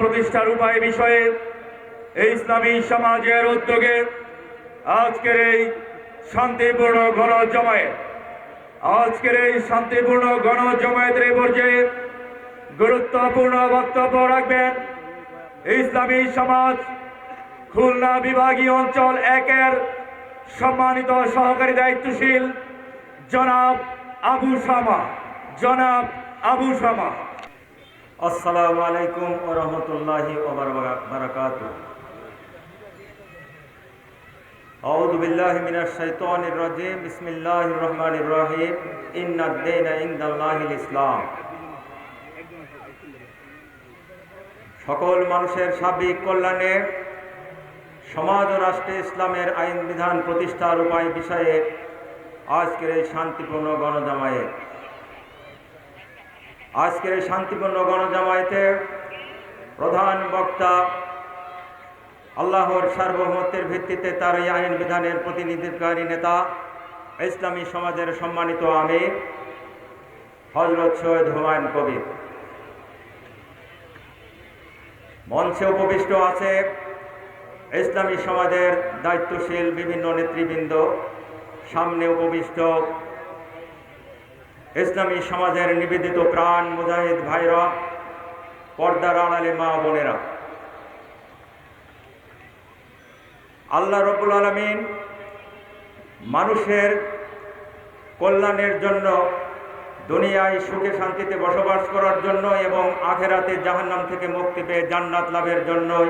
প্রতিষ্ঠার উপায় বিষয়ে এই ইসলামী সমাজের উদ্যোগে আজকের এই শান্তিপূর্ণ গণ জমায়েত আজকের এই শান্তিপূর্ণ গণ জমায়েতের এই পর্যায়ে গুরুত্বপূর্ণ বক্তব্য রাখবেন ইসলামী সমাজ খুলনা বিভাগীয় অঞ্চল একের সম্মানিত সহকারী দায়িত্বশীল জনাব আবু শামা জনাব আবু শামা আসসালামু আলাইকুম ও রহমতুল্লাহি বারাকাত أعوذ بالله من الشيطان الرجيم بسم الله الرحمن الرحيم إن الدين عند الله الإسلام সকল মানুষের সার্বিক কল্যাণে সমাজ ও রাষ্ট্রে ইসলামের আইন বিধান প্রতিষ্ঠার উপায় বিষয়ে আজকের এই শান্তিপূর্ণ গণজামায়েত আজকের এই শান্তিপূর্ণ গণজামায়াতে প্রধান বক্তা আল্লাহর সার্বভৌমত্বের ভিত্তিতে তার এই আইন বিধানের প্রতিনিধিত্বকারী নেতা, ইসলামী সমাজের সম্মানিত আমির, হজরত সৈয়দ হুমায়ুন কবির। মঞ্চে উপবিষ্ট আছে ইসলামী সমাজের দায়িত্বশীল বিভিন্ন নেতৃবৃন্দ। সামনে উপবিষ্ট ইসলামী সমাজের নিবেদিত প্রাণ মুজাহিদ ভাইরা, পর্দার আড়ালে মা বোনেরা। আল্লাহ রবুল আলমিন মানুষের কল্যাণের জন্য দুনিয়ায় সুখে শান্তিতে বসবাস করার জন্য এবং আখেরাতে জাহান্নাম থেকে মুক্তি পেয়ে জান্নাত লাভের জন্যই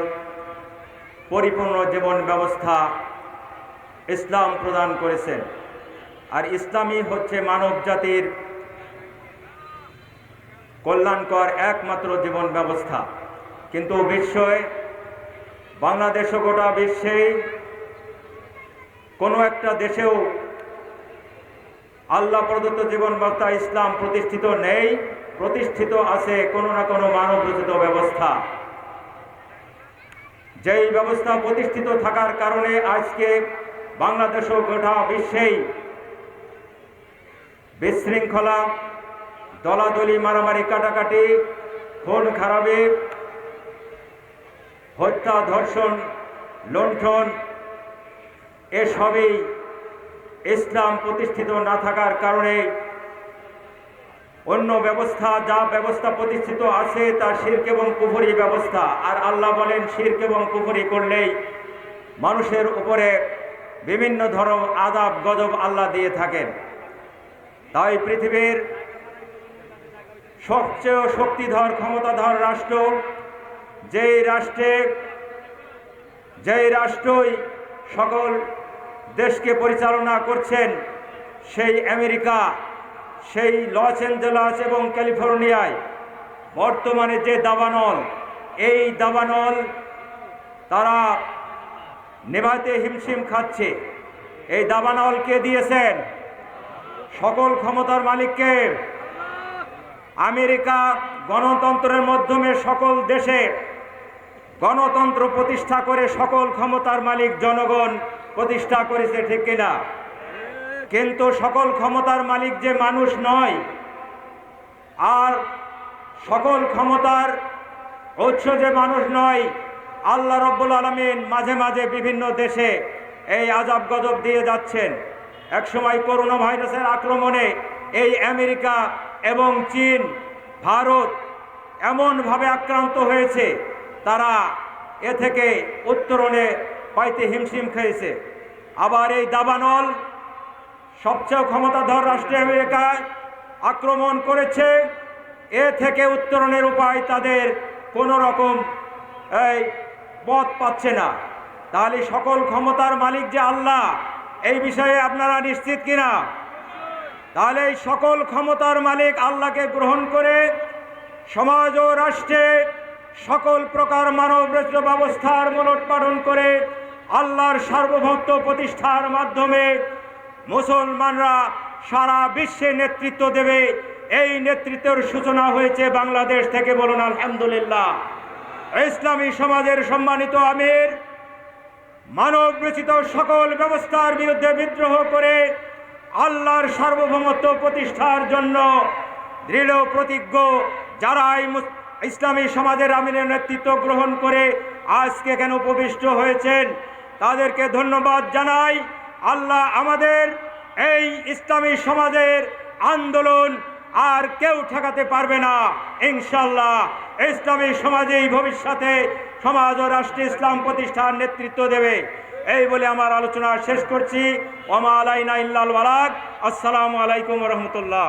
পরিপূর্ণ জীবন ব্যবস্থা ইসলাম প্রদান করেছেন। আর ইসলামই হচ্ছে মানব জাতির কল্যাণকর একমাত্র জীবন ব্যবস্থা। কিন্তু বিশ্বয় বাংলাদেশ গোটা বিশ্বেই কোনো একটা দেশেও আল্লাহ প্রদত্ত জীবন ব্যবস্থা ইসলাম প্রতিষ্ঠিত নেই, প্রতিষ্ঠিত আছে কোনো না কোনো মানব রচিত ব্যবস্থা। যেই ব্যবস্থা প্রতিষ্ঠিত থাকার কারণে আজকে বাংলাদেশ গোটা বিশ্বেই বিশৃঙ্খলা দলাদলি, মারামারি, কাটাকাটি, খুন, খারাপি, হত্যা, ধর্ষণ, লুণ্ঠন, এসবই ইসলাম প্রতিষ্ঠিত না থাকার কারণে অন্য ব্যবস্থা, যা ব্যবস্থা প্রতিষ্ঠিত আছে, তা শির্ক এবং পুফরি ব্যবস্থা। আর আল্লাহ বলেন, শির্ক এবং পুফরি করলেই মানুষের উপরে বিভিন্ন ধরন আদাব গজব আল্লাহ দিয়ে থাকেন। তাই পৃথিবীর সবচেয়ে শক্তিধর, ক্ষমতাধর রাষ্ট্র, যেই রাষ্ট্রে, যেই রাষ্ট্রই সকল দেশকে পরিচালনা করছেন, সেই আমেরিকা, সেই লস অ্যাঞ্জেলাস এবং ক্যালিফোর্নিয়ায় বর্তমানে যে দাবানল, এই দাবানল তারা নেভাতে হিমশিম খাচ্ছে। এই দাবানল কে দিয়েছেন? সকল ক্ষমতার মালিককে আমেরিকা গণতন্ত্রের মাধ্যমে সকল দেশে গণতন্ত্র প্রতিষ্ঠা করে সকল ক্ষমতার মালিক জনগণ প্রতিষ্ঠা করেছে, ঠিক কিনা? কিন্তু সকল ক্ষমতার মালিক যে মানুষ নয়, আর সকল ক্ষমতার উৎস যে মানুষ নয়, আল্লাহ রব্বুল আলমিন মাঝে মাঝে বিভিন্ন দেশে এই আজাব গজব দিয়ে যাচ্ছেন। একসময় করোনা ভাইরাসের আক্রমণে এই আমেরিকা এবং চীন, ভারত এমনভাবে আক্রান্ত হয়েছে, তারা এ থেকে উত্তরণে পাইতে হিমশিম খেয়েছে। আবার এই দাবানল সবচেয়ে ক্ষমতাধর রাষ্ট্র আমেরিকায় আক্রমণ করেছে, এ থেকে উত্তরণের উপায় তাদের কোনো রকম এই পথ পাচ্ছে না। তাহলে সকল ক্ষমতার মালিক যে আল্লাহ, এই বিষয়ে আপনারা নিশ্চিত কিনা? তাহলে এই সকল ক্ষমতার মালিক আল্লাহকে গ্রহণ করে সমাজ ও রাষ্ট্রে সকল প্রকার মানব রচিত ব্যবস্থার মনোৎপাদন করে আল্লাহর সার্বভৌমত্ব প্রতিষ্ঠার মাধ্যমে মুসলমানরা সারা বিশ্বে নেতৃত্ব দেবে। এই নেতৃত্বের সূচনা হয়েছে বাংলাদেশ থেকে বলুন আলহামদুলিল্লাহ। ইসলামী সমাজের সম্মানিত আমির, মানব রচিত সকল ব্যবস্থার বিরুদ্ধে বিদ্রোহ করে আল্লাহর সার্বভৌমত্ব প্রতিষ্ঠার জন্য দৃঢ় প্রতিজ্ঞ মুস- ইসলামী সমাজের আমিনের নেতৃত্ব গ্রহণ করে আজকে এখানে উপবিষ্ট হয়েছেন, তাদেরকে ধন্যবাদ জানাই। আল্লাহ আমাদের এই ইসলামী সমাজের আন্দোলন আর কেউ ঠেকাতে পারবে না। ইনশাল্লাহ ইসলামী সমাজেই ভবিষ্যতে সমাজ ও রাষ্ট্র ইসলাম প্রতিষ্ঠার নেতৃত্ব দেবে। এই বলে আমার আলোচনা শেষ করছি। ওমা আলাইনা ইল্লাল বালাক আসসালামু আলাইকুম রহমতুল্লাহ।